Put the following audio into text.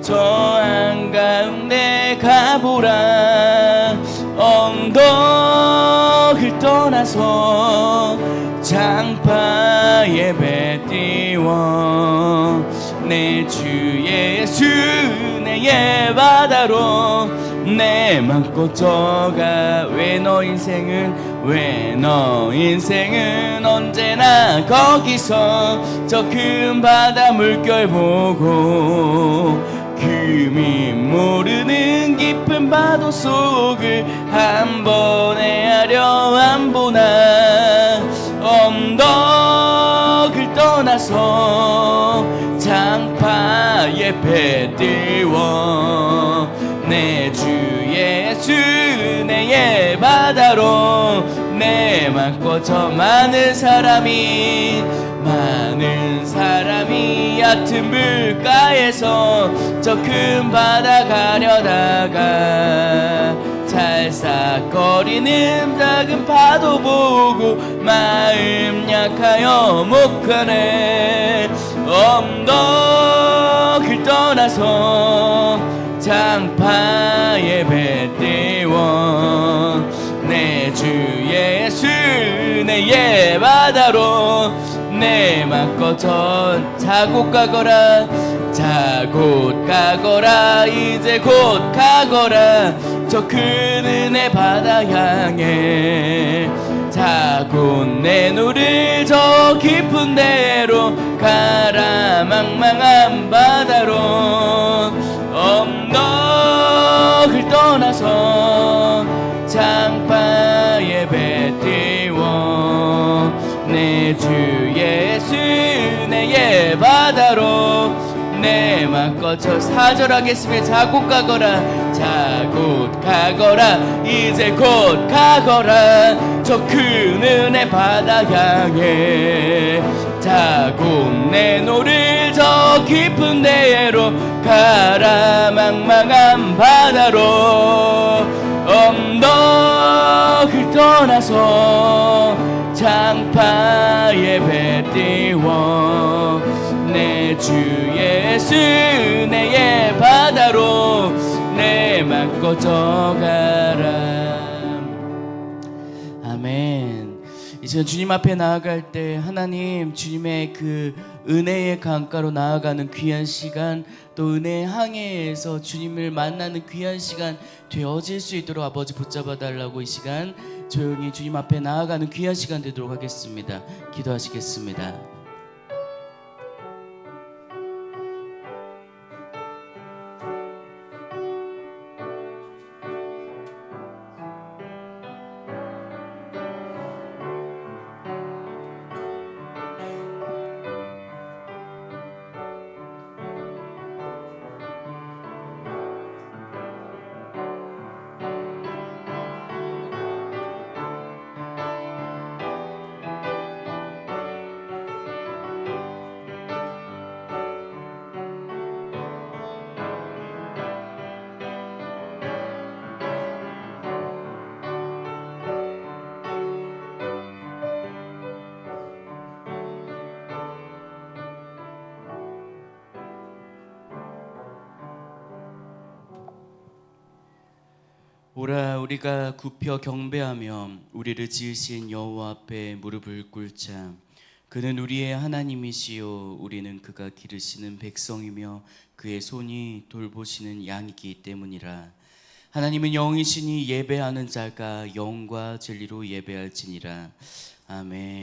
저 한가운데 가보라. 언덕을 떠나서 장파 예배 띄워. 내 주 예수 내의 바다로 내 맘고 떠가. 왜 너 인생은 왜 너 인생은 언제나 거기서 저 큰 바다 물결 보고 금이 모르는 깊은 파도 속을 한 번에 하려 안 보나 언덕을 떠나서 장파 예배 띄 내 맘고 저 많은 사람이 많은 사람이 얕은 물가에서 저 큰 바다 가려다가 찰싹거리는 작은 파도 보고 마음 약하여 못 가네. 언덕을 떠나서 장파 예배 띄워 내주 예수 내의 바다로 내 맘껏 전 자고 가거라 자곧 가거라 이제 곧 가거라. 저 큰 은혜 바다 향해 자곧 내 눈을 저 깊은 데로 가라 망망한 바다로. 언덕을 떠나서 주 예수 내의 바다로 내 맘껏 저 사절하겠으면 자곧 가거라 자곧 가거라 이제 곧 가거라. 저 큰 은혜 바다 향해 자곧 내 노를 저 깊은 데로 가라 망망한 바다로 언덕을 떠나서 장파 예배 띄워. 내 주 예수 내의 바다로 내 맘껏 져가라. 아멘. 이제 주님 앞에 나아갈 때 하나님 주님의 그 은혜의 강가로 나아가는 귀한 시간 또 은혜의 항해에서 주님을 만나는 귀한 시간 되어질 수 있도록 아버지 붙잡아 달라고 이 시간 조용히 주님 앞에 나아가는 귀한 시간 되도록 하겠습니다. 기도하시겠습니다 오라 우리가 굽혀 경배하며 우리를 지으신 여호와 앞에 무릎을 꿇자. 그는 우리의 하나님이시요 우리는 그가 기르시는 백성이며 그의 손이 돌보시는 양이기 때문이라. 하나님은 영이시니 예배하는 자가 영과 진리로 예배할지니라. 아멘